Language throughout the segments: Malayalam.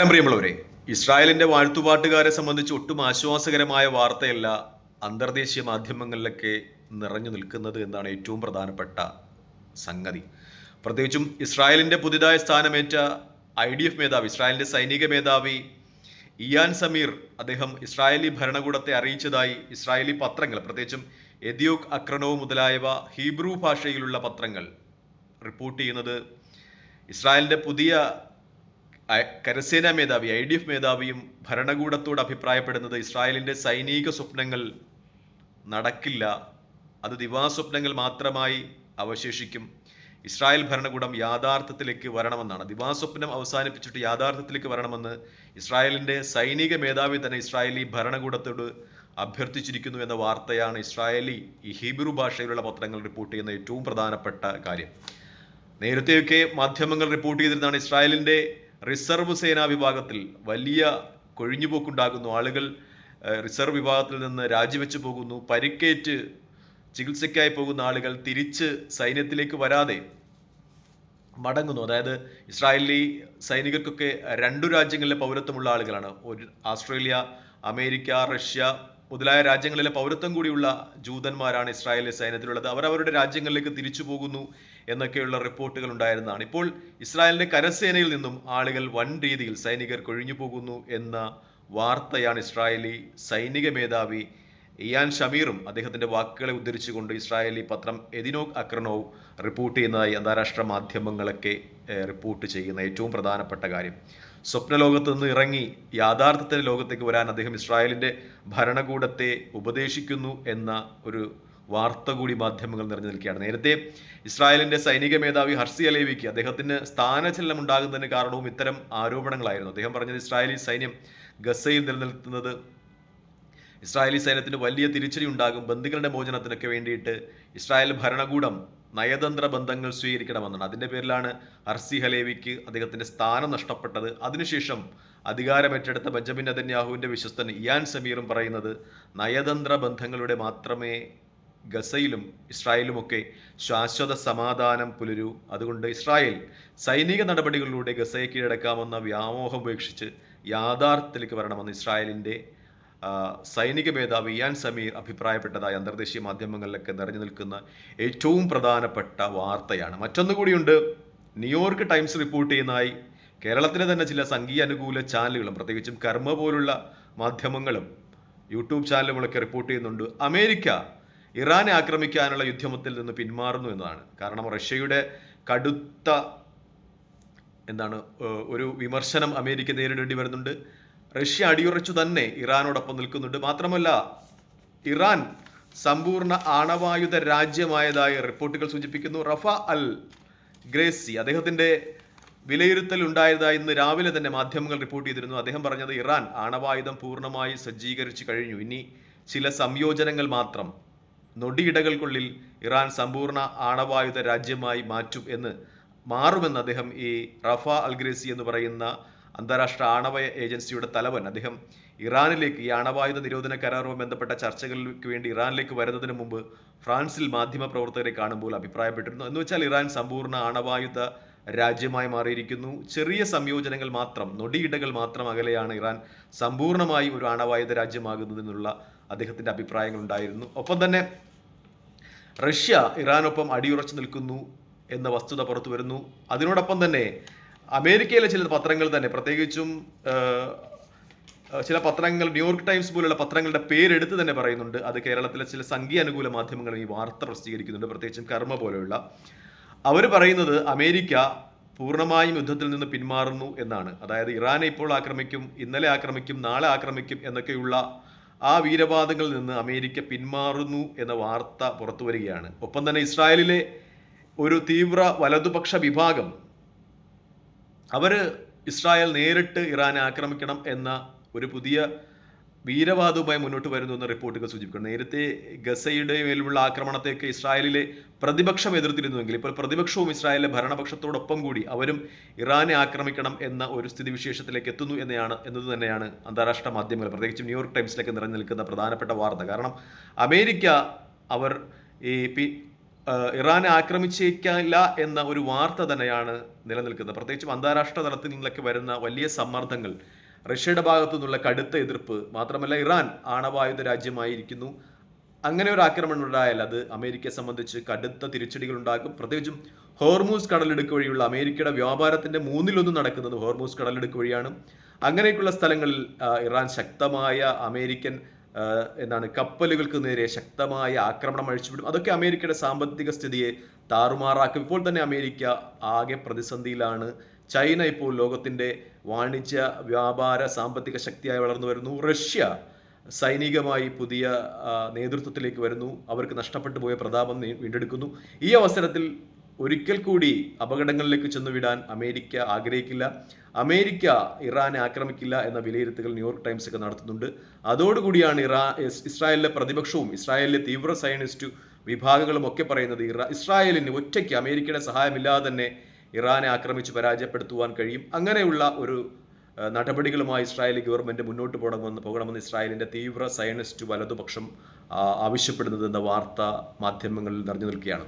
പ്രിയമുള്ളവരെ ഇസ്രായേലിന്റെ വാഴ്ത്തുപാട്ടുകാരെ സംബന്ധിച്ച് ഒട്ടും ആശ്വാസകരമായ വാർത്തയല്ല അന്തർദേശീയ മാധ്യമങ്ങളിലൊക്കെ നിറഞ്ഞു നിൽക്കുന്നത് എന്നാണ് ഏറ്റവും പ്രധാനപ്പെട്ട സംഗതി. പ്രത്യേകിച്ചും ഇസ്രായേലിന്റെ പുതിയതായ സ്ഥാനമേറ്റ ഐ ഡി എഫ് മേധാവി ഇസ്രായേലിന്റെ സൈനിക മേധാവി ഇയാൻ സമീർ അദ്ദേഹം ഇസ്രായേലി ഭരണകൂടത്തെ അറിയിച്ചതായി ഇസ്രായേലി പത്രങ്ങൾ പ്രത്യേകിച്ചും എദിയോക് അക്രണവ് മുതലായവ ഹീബ്രു ഭാഷയിലുള്ള പത്രങ്ങൾ റിപ്പോർട്ട് ചെയ്യുന്നത് ഇസ്രായേലിന്റെ പുതിയ കരസേനാ മേധാവി ഐ ഡി എഫ് മേധാവിയും ഭരണകൂടത്തോട് അഭിപ്രായപ്പെടുന്നത് ഇസ്രായേലിന്റെ സൈനിക സ്വപ്നങ്ങൾ നടക്കില്ല. അത് ദിവാസ്വപ്നങ്ങൾ മാത്രമായി അവശേഷിക്കും. ഇസ്രായേൽ ഭരണകൂടം യാഥാർത്ഥ്യത്തിലേക്ക് വരണമെന്നാണ്. ദിവാസ്വപ്നം അവസാനിപ്പിച്ചിട്ട് യാഥാർത്ഥ്യത്തിലേക്ക് വരണമെന്ന് ഇസ്രായേലിന്റെ സൈനിക മേധാവി തന്നെ ഇസ്രായേലി ഭരണകൂടത്തോട് അഭ്യർത്ഥിച്ചിരിക്കുന്നു എന്ന വാർത്തയാണ് ഇസ്രായേലി ഈ ഹീബ്രു ഭാഷയിലുള്ള പത്രങ്ങൾ റിപ്പോർട്ട് ചെയ്യുന്ന ഏറ്റവും പ്രധാനപ്പെട്ട കാര്യം. നേരത്തെയൊക്കെ മാധ്യമങ്ങൾ റിപ്പോർട്ട് ചെയ്തിരുന്നതാണ് ഇസ്രായേലിന്റെ റിസർവ് സേനാ വിഭാഗത്തിൽ വലിയ കൊഴിഞ്ഞുപോക്കുണ്ടാകുന്നു. ആളുകൾ റിസർവ് വിഭാഗത്തിൽ നിന്ന് രാജിവെച്ചു പോകുന്നു. പരിക്കേറ്റ് ചികിത്സയ്ക്കായി പോകുന്ന ആളുകൾ തിരിച്ച് സൈന്യത്തിലേക്ക് വരാതെ മടങ്ങുന്നു. അതായത് ഇസ്രായേലി സൈനികർക്കൊക്കെ രണ്ടു രാജ്യങ്ങളിലെ പൗരത്വമുള്ള ആളുകളാണ്. ഒരു ആസ്ട്രേലിയ അമേരിക്ക റഷ്യ മുതലായ രാജ്യങ്ങളിലെ പൗരത്വം കൂടിയുള്ള ജൂതന്മാരാണ് ഇസ്രായേലി സൈന്യത്തിലുള്ളത്. അവർ അവരുടെ രാജ്യങ്ങളിലേക്ക് തിരിച്ചു പോകുന്നു. എന്നൊക്കെയുള്ള റിപ്പോർട്ടുകൾ ഉണ്ടായിരുന്നതാണ്. ഇപ്പോൾ ഇസ്രായേലിന്റെ കരസേനയിൽ നിന്നും ആളുകൾ വൻ രീതിയിൽ സൈനികർ കൊഴിഞ്ഞു പോകുന്നു എന്ന വാർത്തയാണ് ഇസ്രായേലി സൈനിക മേധാവി ഇയാൻ ഷമീറും അദ്ദേഹത്തിന്റെ വാക്കുകളെ ഉദ്ധരിച്ചുകൊണ്ട് ഇസ്രായേലി പത്രം എദിനോക് അക്രണോവ് റിപ്പോർട്ട് ചെയ്യുന്നതായി അന്താരാഷ്ട്ര മാധ്യമങ്ങളൊക്കെ റിപ്പോർട്ട് ചെയ്യുന്ന ഏറ്റവും പ്രധാനപ്പെട്ട കാര്യം. സ്വപ്നലോകത്ത് നിന്ന് ഇറങ്ങി യാഥാർത്ഥ്യത്തിന്റെ ലോകത്തേക്ക് വരാൻ അദ്ദേഹം ഇസ്രായേലിന്റെ ഭരണകൂടത്തെ ഉപദേശിക്കുന്നു എന്ന ഒരു വാർത്ത കൂടി മാധ്യമങ്ങൾ നിറഞ്ഞു നിൽക്കുകയാണ്. നേരത്തെ ഇസ്രായേലിന്റെ സൈനിക മേധാവി ഹർസി അലേവിക്ക് അദ്ദേഹത്തിന് സ്ഥാനചലനം ഉണ്ടാകുന്നതിന് കാരണവും ഇത്തരം ആരോപണങ്ങളായിരുന്നു. അദ്ദേഹം പറഞ്ഞത് ഇസ്രായേലി സൈന്യം ഗസയിൽ നിലനിൽക്കുന്നത് ഇസ്രായേലി സൈന്യത്തിന് വലിയ തിരിച്ചടി ഉണ്ടാകും. ബന്ധുക്കളുടെ മോചനത്തിനൊക്കെ വേണ്ടിയിട്ട് ഇസ്രായേൽ ഭരണകൂടം നയതന്ത്ര ബന്ധങ്ങൾ സ്വീകരിക്കണമെന്നാണ്. അതിന്റെ പേരിലാണ് ഹർസി ഹലേവിക്ക് അദ്ദേഹത്തിന്റെ സ്ഥാനം നഷ്ടപ്പെട്ടത്. അതിനുശേഷം അധികാരമേറ്റെടുത്ത ബെഞ്ചമിൻ അതന്യാഹുവിന്റെ വിശ്വസ്തൻ ഇയാൻ സമീറും പറയുന്നത് നയതന്ത്ര ബന്ധങ്ങളുടെ മാത്രമേ ഗസയിലും ഇസ്രായേലുമൊക്കെ ശാശ്വത സമാധാനം പുലരൂ. അതുകൊണ്ട് ഇസ്രായേൽ സൈനിക നടപടികളിലൂടെ ഗസയെ കീഴടക്കാമെന്ന വ്യാമോഹം ഉപേക്ഷിച്ച് യാഥാർത്ഥ്യത്തിലേക്ക് വരണമെന്ന് ഇസ്രായേലിന്റെ സൈനിക മേധാവി ഇയാൻ സമീർ അഭിപ്രായപ്പെട്ടതായി അന്തർദേശീയ മാധ്യമങ്ങളിലൊക്കെ നിറഞ്ഞു നിൽക്കുന്ന ഏറ്റവും പ്രധാനപ്പെട്ട വാർത്തയാണ്. മറ്റൊന്നുകൂടിയുണ്ട് ന്യൂയോർക്ക് ടൈംസ് റിപ്പോർട്ട് ചെയ്യുന്നതായി കേരളത്തിലെ തന്നെ ചില സംഘീയ അനുകൂല ചാനലുകളും പ്രത്യേകിച്ചും കർമ്മ പോലുള്ള മാധ്യമങ്ങളും യൂട്യൂബ് ചാനലുകളൊക്കെ റിപ്പോർട്ട് ചെയ്യുന്നുണ്ട്. അമേരിക്ക ഇറാനെ ആക്രമിക്കാനുള്ള യുദ്ധമത്തിൽ നിന്ന് പിന്മാറുന്നു എന്നതാണ്. കാരണം റഷ്യയുടെ കടുത്ത എന്താണ് ഒരു വിമർശനം അമേരിക്ക നേരിടേണ്ടി വരുന്നുണ്ട്. റഷ്യ അടിയുറച്ചു തന്നെ ഇറാനോടൊപ്പം നിൽക്കുന്നുണ്ട്. മാത്രമല്ല ഇറാൻ സമ്പൂർണ ആണവായുധ രാജ്യമായതായി റിപ്പോർട്ടുകൾ സൂചിപ്പിക്കുന്നു. റഫ അൽ ഗ്രേസി അദ്ദേഹത്തിന്റെ വിലയിരുത്തൽ ഉണ്ടായതായി ഇന്ന് രാവിലെ തന്നെ മാധ്യമങ്ങൾ റിപ്പോർട്ട് ചെയ്തിരുന്നു. അദ്ദേഹം പറഞ്ഞത് ഇറാൻ ആണവായുധം പൂർണമായി സജ്ജീകരിച്ചു കഴിഞ്ഞു. ഇനി ചില സംയോജനങ്ങൾ മാത്രം നൊടിയിടകൾക്കുള്ളിൽ ഇറാൻ സമ്പൂർണ ആണവായുധ രാജ്യമായി മാറ്റും എന്ന് മാറുമെന്ന് അദ്ദേഹം ഈ റഫ അൽഗ്രേസി എന്ന് പറയുന്ന അന്താരാഷ്ട്ര ആണവ ഏജൻസിയുടെ തലവൻ. അദ്ദേഹം ഇറാനിലേക്ക് ഈ ആണവായുധ നിരോധന കരാറുമായി ബന്ധപ്പെട്ട ചർച്ചകൾക്ക് വേണ്ടി ഇറാനിലേക്ക് വരുന്നതിന് മുമ്പ് ഫ്രാൻസിൽ മാധ്യമ പ്രവർത്തകരെ കാണുമ്പോൾ അഭിപ്രായപ്പെട്ടിരുന്നു. എന്ന് വെച്ചാൽ ഇറാൻ സമ്പൂർണ ആണവായുധ രാജ്യമായി മാറിയിരിക്കുന്നു. ചെറിയ സംയോജനങ്ങൾ മാത്രം നൊടിയിടകൾ മാത്രം അകലെയാണ് ഇറാൻ സമ്പൂർണമായി ഒരു ആണവായുധ രാജ്യമാകുന്നതെന്നുള്ള അദ്ദേഹത്തിന്റെ അഭിപ്രായങ്ങൾ ഉണ്ടായിരുന്നു. ഒപ്പം തന്നെ റഷ്യ ഇറാനൊപ്പം അടിയുറച്ചു നിൽക്കുന്നു എന്ന വസ്തുത പുറത്തു വരുന്നു. അതിനോടൊപ്പം തന്നെ അമേരിക്കയിലെ ചില പത്രങ്ങൾ തന്നെ പ്രത്യേകിച്ചും ചില പത്രങ്ങൾ ന്യൂയോർക്ക് ടൈംസ് പോലുള്ള പത്രങ്ങളുടെ പേരെടുത്ത് തന്നെ പറയുന്നുണ്ട്. അത് കേരളത്തിലെ ചില സംഘീയ അനുകൂല മാധ്യമങ്ങൾ ഈ വാർത്ത പ്രസിദ്ധീകരിക്കുന്നുണ്ട്. പ്രത്യേകിച്ചും കർമ്മ പോലെയുള്ള. അവർ പറയുന്നത് അമേരിക്ക പൂർണമായും യുദ്ധത്തിൽ നിന്ന് പിന്മാറുന്നു എന്നാണ്. അതായത് ഇറാനെ ഇപ്പോൾ ആക്രമിക്കും ഇന്നലെ ആക്രമിക്കും നാളെ ആക്രമിക്കും എന്നൊക്കെയുള്ള ആ വീരവാദങ്ങളിൽ നിന്ന് അമേരിക്ക പിന്മാറുന്നു എന്ന വാർത്ത പുറത്തു വരികയാണ്. ഒപ്പം തന്നെ ഇസ്രായേലിലെ ഒരു തീവ്ര വലതുപക്ഷ വിഭാഗം അവർ ഇസ്രായേൽ നേരിട്ട് ഇറാനെ ആക്രമിക്കണം എന്ന ഒരു പുതിയ വീരവാദവുമായി മുന്നോട്ട് വരുന്നു എന്ന റിപ്പോർട്ടുകൾ സൂചിപ്പിക്കുന്നു നേരത്തെ ഗസയുടെ മേലുള്ള ആക്രമണത്തെയൊക്കെ ഇസ്രായേലിലെ പ്രതിപക്ഷം എതിർത്തിരുന്നുവെങ്കിൽ ഇപ്പോൾ പ്രതിപക്ഷവും ഇസ്രായേലിലെ ഭരണപക്ഷത്തോടൊപ്പം കൂടി അവരും ഇറാനെ ആക്രമിക്കണം എന്ന ഒരു സ്ഥിതിവിശേഷത്തിലേക്ക് എത്തുന്നു എന്നാണ് എന്നത് തന്നെയാണ് അന്താരാഷ്ട്ര മാധ്യമങ്ങൾ. പ്രത്യേകിച്ച് ന്യൂയോർക്ക് ടൈംസിലേക്ക് നിറഞ്ഞു നിൽക്കുന്ന പ്രധാനപ്പെട്ട വാർത്ത. കാരണം അമേരിക്ക അവർ ഈ ഇറാനെ ആക്രമിച്ചേക്കില്ല എന്ന ഒരു വാർത്ത തന്നെയാണ് നിലനിൽക്കുന്നത്. പ്രത്യേകിച്ചും അന്താരാഷ്ട്ര തലത്തിൽ നിന്നൊക്കെ വരുന്ന വലിയ സമ്മർദ്ദങ്ങൾ റഷ്യയുടെ ഭാഗത്തു നിന്നുള്ള കടുത്ത എതിർപ്പ് മാത്രമല്ല ഇറാൻ ആണവായുധ രാജ്യമായിരിക്കുന്നു. അങ്ങനെ ഒരു ആക്രമണം ഉണ്ടായാൽ അത് അമേരിക്കയെ സംബന്ധിച്ച് കടുത്ത തിരിച്ചടികൾ ഉണ്ടാക്കും. പ്രത്യേകിച്ചും ഹോർമൂസ് കടലിടുക്ക് വഴിയുള്ള അമേരിക്കയുടെ വ്യാപാരത്തിന്റെ മൂന്നിലൊന്ന് നടക്കുന്നത് ഹോർമൂസ് കടലിടുക്ക് വഴിയാണ്. അങ്ങനെയൊക്കെയുള്ള സ്ഥലങ്ങളിൽ ഇറാൻ ശക്തമായ അമേരിക്കൻ എന്താണ് കപ്പലുകൾക്ക് നേരെ ശക്തമായ ആക്രമണം അഴിച്ചുവിടും. അതൊക്കെ അമേരിക്കയുടെ സാമ്പത്തിക സ്ഥിതിയെ താറുമാറാക്കും. ഇപ്പോൾ തന്നെ അമേരിക്ക ആകെ പ്രതിസന്ധിയിലാണ്. ചൈന ഇപ്പോൾ ലോകത്തിന്റെ വാണിജ്യ വ്യാപാര സാമ്പത്തിക ശക്തിയായി വളർന്നു വരുന്നു. റഷ്യ സൈനികമായി പുതിയ നേതൃത്വത്തിലേക്ക് വരുന്നു. അവർക്ക് നഷ്ടപ്പെട്ടു പോയ പ്രതാപം വീണ്ടെടുക്കുന്നു. ഈ അവസരത്തിൽ ഒരിക്കൽ കൂടി അപകടങ്ങളിലേക്ക് ചെന്നു ചെന്നുവിടാൻ അമേരിക്ക ആഗ്രഹിക്കില്ല. അമേരിക്ക ഇറാനെ ആക്രമിക്കില്ല എന്ന വിലയിരുത്തൽ ന്യൂയോർക്ക് ടൈംസ് ഒക്കെ നടത്തുന്നുണ്ട്. അതോടുകൂടിയാണ് ഇറാ ഇസ് ഇസ്രായേലിലെ പ്രതിപക്ഷവും ഇസ്രായേലിലെ തീവ്ര സയനിസ്റ്റ് വിഭാഗങ്ങളും ഒക്കെ പറയുന്നത് ഇറാ ഇസ്രായേലിന് ഒറ്റയ്ക്ക് അമേരിക്കയുടെ സഹായമില്ലാതെ തന്നെ ഇറാനെ ആക്രമിച്ച് പരാജയപ്പെടുത്തുവാൻ കഴിയും. അങ്ങനെയുള്ള ഒരു നടപടികളുമായി ഇസ്രായേലി ഗവൺമെന്റ് മുന്നോട്ട് പോകണമെന്ന് പോകണമെന്ന് ഇസ്രായേലിന്റെ തീവ്ര സയനിസ്റ്റ് വലതുപക്ഷം ആവശ്യപ്പെടുന്നത് എന്ന വാർത്ത മാധ്യമങ്ങളിൽ നിറഞ്ഞു നിൽക്കുകയാണ്.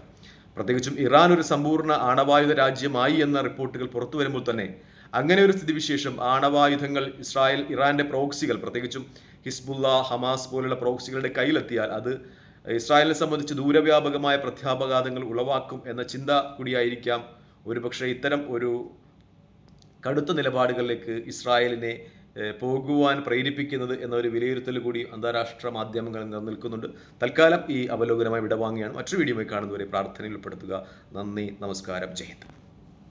പ്രത്യേകിച്ചും ഇറാൻ ഒരു സമ്പൂർണ ആണവായുധ രാജ്യമായി എന്ന റിപ്പോർട്ടുകൾ പുറത്തു വരുമ്പോൾ തന്നെ അങ്ങനെ ഒരു സ്ഥിതിവിശേഷം ആണവായുധങ്ങൾ ഇസ്രായേൽ ഇറാന്റെ പ്രോക്സികൾ പ്രത്യേകിച്ചും ഹിസ്ബുല്ല ഹമാസ് പോലുള്ള പ്രോക്സികളുടെ കയ്യിലെത്തിയാൽ അത് ഇസ്രായേലിനെ സംബന്ധിച്ച് ദൂരവ്യാപകമായ പ്രത്യാപഘാതങ്ങൾ ഉളവാക്കും എന്ന ചിന്ത കൂടിയായിരിക്കാം. ഒരുപക്ഷെ ഇത്തരം ഒരു കടുത്ത നിലപാടുകളിലേക്ക് ഇസ്രായേലിനെ പോകുവാൻ പ്രേരിപ്പിക്കുന്നത് എന്നൊരു വിലയിരുത്തൽ കൂടി അന്താരാഷ്ട്ര മാധ്യമങ്ങളിൽ നിലനിൽക്കുന്നുണ്ട് തൽക്കാലം ഈ അവലോകനമായി വിടവാങ്ങിയാണ്. മറ്റൊരു വീഡിയോയിൽ കാണുന്നവരെ പ്രാർത്ഥനയിൽ ഉൾപ്പെടുത്തുക. നന്ദി നമസ്കാരം. ജയ് ഹിന്ദ്.